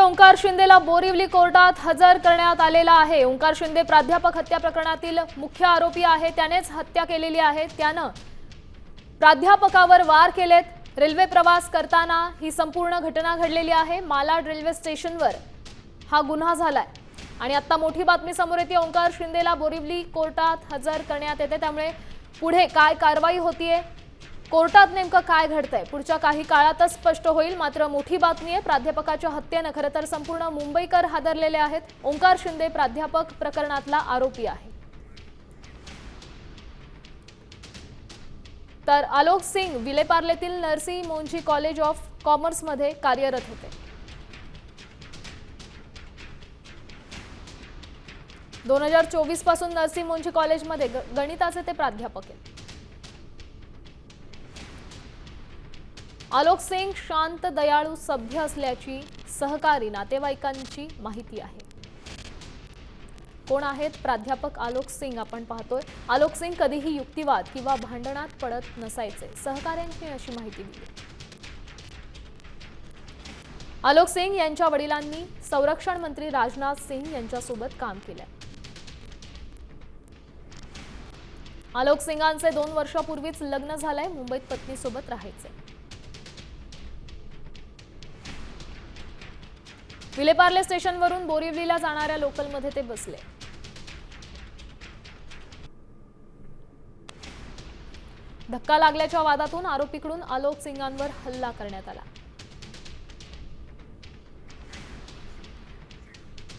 ओंकार शिंदेला बोरिवली कोर्टात हजर करण्यात आलेला आहे. ओंकार शिंदे प्राध्यापक हत्या प्रकरणातील मुख्य आरोपी आहे त्यानेच हत्या केलेली आहे. त्यानं प्राध्यापकावर वार केलेत. रेल्वे प्रवास करताना ही संपूर्ण घटना घडलेली आहे. मालाड रेल्वे स्टेशनवर हा गुन्हा झालाय. आणि आता मोठी बातमी समोर येते. ओंकार शिंदेला बोरिवली कोर्टात हजर करण्यात येते. त्यामुळे पुढे काय कारवाई होतीये कोर्टात नेमकं काय घडतंय? पुढच्या काही काळातच स्पष्ट होईल. मात्र मोठी बातमी आहे प्राध्यापकाच्या हत्येनं खरं तर संपूर्ण मुंबईकर हादरलेले आहेत. ओंकार शिंदे प्राध्यापक प्रकरणातला आरोपी आहे. तर आलोक सिंग विलेपार्लेतील नरसी मोंजी कॉलेज ऑफ कॉमर्समध्ये कार्यरत होते. दोन हजार चोवीसपासून नरसी मोंजी कॉलेजमध्ये गणिताचे ते प्राध्यापक आहेत. आलोक सिंग शांत दयाळू सभ्य असल्याची सहकारी नातेवाईकांची माहिती आहे. कोण आहेत? प्राध्यापक आलोक सिंग आपण पाहतोय. आलोक सिंग कधीही युक्तिवाद किंवा भांडणात पडत नसायचे. सहकाऱ्यांनी अशी माहिती दिली. आलोक सिंग यांच्या वडिलांनी संरक्षण मंत्री राजनाथ सिंग यांच्यासोबत काम केलंय आलोक सिंगांचे दोन वर्षापूर्वीच लग्न झालंय. मुंबईत पत्नीसोबत राहायचे विलेपार्ले स्टेशनवरून बोरिवलीला जाणाऱ्या लोकलमध्ये ते बसले. धक्का लागल्याच्या वादातून आरोपीकडून आलोक सिंगांवर हल्ला करण्यात आला.